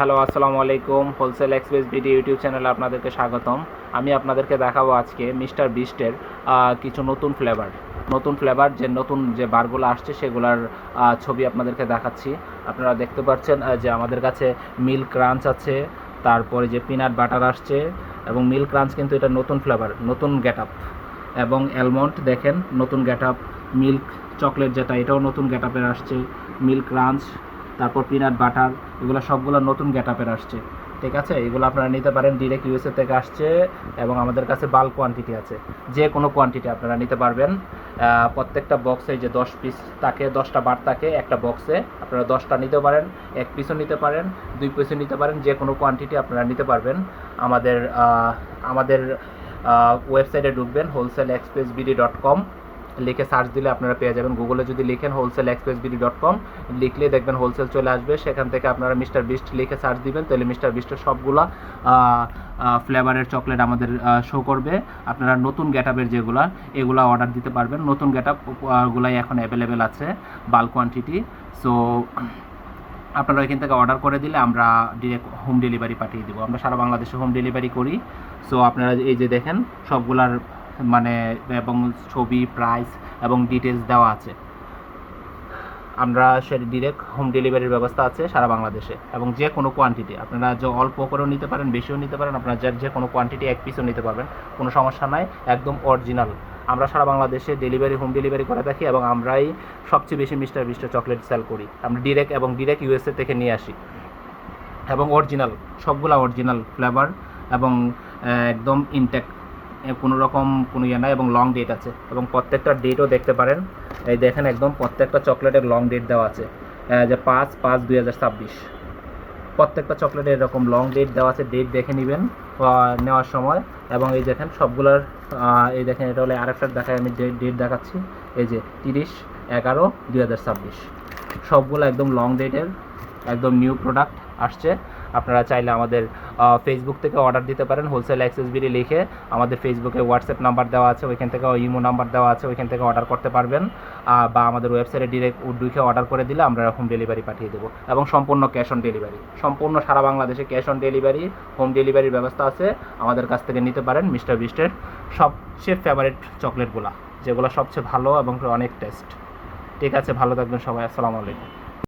Hello, আসসালামু আলাইকুম। Wholesale express BD YouTube চ্যানেলে আপনাদেরকে স্বাগতম। আমি আপনাদেরকে দেখাবো আজকে মিস্টার বিস্টের কিছু নতুন ফ্লেভার নতুন ফ্লেভার যে নতুন যে বারগুলো আসছে সেগুলোর ছবি আপনাদেরকে দেখাচ্ছি। আপনারা দেখতে পাচ্ছেন যে আমাদের কাছে মিল্ক ক্রাঞ্চ আছে, তারপরে যে পিনাট বাটার আসছে, এবং মিল্ক ক্রাঞ্চ কিন্তু এটা নতুন ফ্লেভার নতুন গেট আপ এবং অ্যালমন্ড দেখেন, নতুন গেট আপ মিল্ক চকলেট যেটা, এটাও নতুন গেট আপের আসছে মিল্ক ক্রাঞ্চ তারপর পিনাট বাটার এগুলো সবগুলো নতুন গেট আপের আসছে। ঠিক আছে? এগুলো আপনারা নিতে পারেন ডিরেক্ট ইউএসএ থেকে আসছে এবং আমাদের কাছে বাল কোয়ান্টিটি আছে। যে কোনো কোয়ান্টিটি আপনারা নিতে পারবেন। প্রত্যেকটা বক্সে যে দশ পিস থাকে, দশটা বার থাকে, একটা বক্সে আপনারা দশটা নিতে পারেন, এক পিসও নিতে পারেন, দুই পিসও নিতে পারেন, যে কোনো কোয়ান্টিটি আপনারা নিতে পারবেন। আমাদের আমাদের ওয়েবসাইটে ঢুকবেন wholesale express BD dot com লিখে সার্চ দিলে আপনারা পেয়ে যাবেন। গুগলে যদি লিখেন wholesale express BD dot com লিখলে দেখবেন হোলসেল চলে আসবে। সেখান থেকে আপনারা মিস্টার বিস্ট লিখে সার্চ দিবেন, তাহলে মিস্টার বিস্টের সবগুলা ফ্লেভারের চকলেট আমাদের শো করবে। আপনারা নতুন গেটআপের যেগুলা, এগুলা অর্ডার দিতে পারবেন। নতুন গেটআপ গুলাই এখন অ্যাভেলেবেল আছে বাল্ক কোয়ান্টিটি সো আপনারা এখান থেকে অর্ডার করে দিলে আমরা ডিরেক্ট হোম ডেলিভারি পাঠিয়ে দেবো। আমরা সারা বাংলাদেশে হোম ডেলিভারি করি। সো আপনারা এই যে দেখেন, সবগুলার মানে এবং ছবি প্রাইস এবং ডিটেলস দেওয়া আছে। আমরা সে ডিরেক্ট হোম ডেলিভারির ব্যবস্থা আছে সারা বাংলাদেশে এবং যে কোনো কোয়ান্টিটি আপনারা যে অল্প করেও নিতে পারেন, বেশিও নিতে পারেন, আপনারা যার যে কোনো কোয়ান্টিটি এক পিসও নিতে পারবেন। কোনো সমস্যা নাই, একদম অরিজিনাল আমরা সারা বাংলাদেশে ডেলিভারি হোম ডেলিভারি করে থাকি এবং আমরাই সবচেয়ে বেশি মিস্টার বিস্টার চকলেট সেল করি। আমরা ডিরেক্ট এবং ডিরেক্ট ইউএসএ থেকে নিয়ে আসি। এবং অরিজিনাল সবগুলা অরিজিনাল ফ্লেভার এবং একদম ইনটেক কোনো রকম কোনো ইয়ে নাই এবং লং ডেট আছে। এবং প্রত্যেকটা ডেটও দেখতে পারেন। এই দেখেন একদম প্রত্যেকটা চকলেটের লং ডেট দেওয়া আছে। যে পাঁচ পাঁচ দুই হাজার ছাব্বিশ। প্রত্যেকটা চকলেটে এরকম লং ডেট দেওয়া আছে। ডেট দেখে নেবেন নেওয়ার সময়। এবং এই দেখেন সবগুলোর এই দেখেন এটা হলে আরেকটা দেখায় আমি ডেট ডেট দেখাচ্ছি। এই যে তিরিশ, এগারো, দুই হাজার ছাব্বিশ। সবগুলো একদম লং ডেটের একদম নিউ প্রোডাক্ট আসছে। আপনারা চাইলে আমাদের ফেসবুক থেকে অর্ডার দিতে পারেন হোলসেল অ্যাক্সেসবিরি লিখে আমাদের ফেসবুকে হোয়াটসঅ্যাপ নাম্বার দেওয়া আছে, ওইখান থেকে ইমো নাম্বার দেওয়া আছে, ওইখান থেকে অর্ডার করতে পারবেন। বা আমাদের ওয়েবসাইটে ডিরেক্ট উডুইকে অর্ডার করে দিলে আমরা হোম ডেলিভারি পাঠিয়ে দেবো। এবং সম্পূর্ণ ক্যাশ অন ডেলিভারি সম্পূর্ণ সারা বাংলাদেশে ক্যাশ অন ডেলিভারি হোম ডেলিভারির ব্যবস্থা আছে। আমাদের কাছ থেকে নিতে পারেন মিস্টার বিস্টের সবচেয়ে ফেভারিট চকলেটগুলা যেগুলো সবচেয়ে ভালো এবং অনেক টেস্ট ঠিক আছে, ভালো থাকবেন সবাই। আসসালামু আলাইকুম।